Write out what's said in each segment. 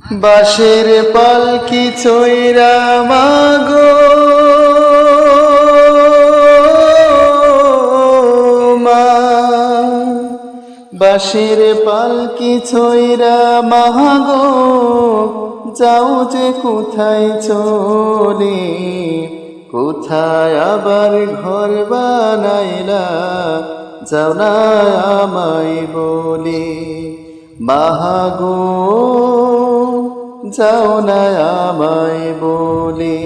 বাঁশের পালকি চৈরা মাগো? মা, বাঁশের পালকি চৈরা মাগো? যাও যে কোথায় চলে, কোথায় আবার ঘর বানাইলা? যাও না আমায় বলে মাহাগো যাও না আমায় বলে।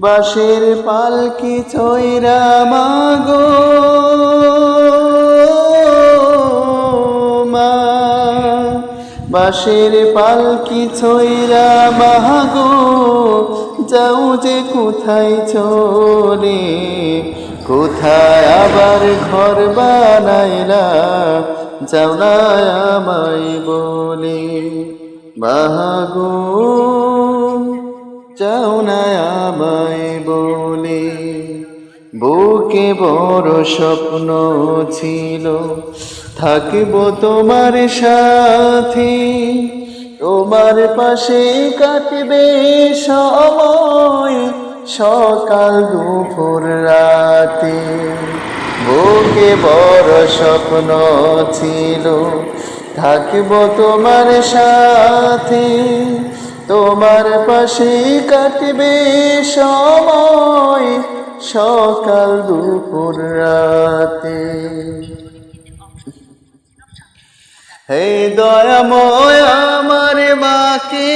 বাঁশের পালকি ছয়রা মাগো। মা, বাঁশের পালকি ছয়রা মাগো। যাও যে কোথায় চলে, কোথায় আবার ঘর বানাইলা, যাও না আমায় বলে। মাগো যাও না বলে। বুকে বড় স্বপ্ন ছিল, থাকব তোমার সাথে। তোমার পাশে কাটবে সময়, সকাল দুপুর রাতে। বুকে বড় স্বপ্ন ছিল থাকব তোমার সাথে তোমার পাশে কাটবে সময় সকাল দুপুর রাতে। হে দয়াময় আমার মাকে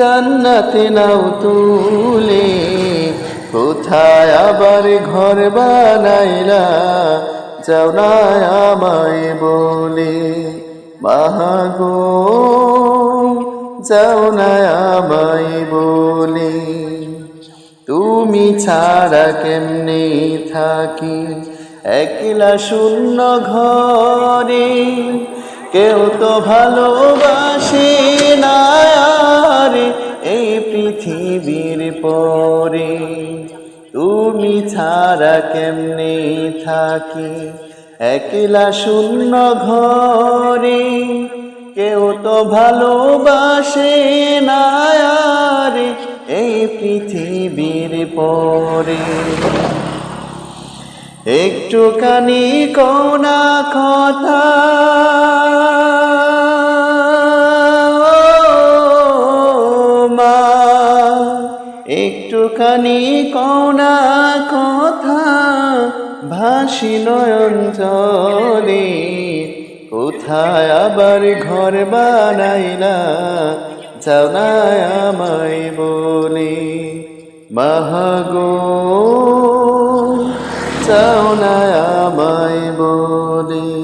জান্নাতে নাও তুলে, কোথায় আবার ঘর বানাইলা, যাও না আমায় বলে। মাহাগো, যাও না আমায় বলে। তুমি ছাড়া কেমনে থাকি? একলা শূন্য ঘরে, কেউ তো ভালোবাসে না কেমনে থাকি? একলা শূন্য ঘরে কেউ তো ভালোবাসে না আর, এই পৃথিবীর পরে। একটুখানি কোনা কথা একটুখানি কোনা কথা, ভাসি নয়ন জলে, কোথায় আবার ঘর বানাইলা না আমায় বলে। মাহাগো যাও না আমায় বলে।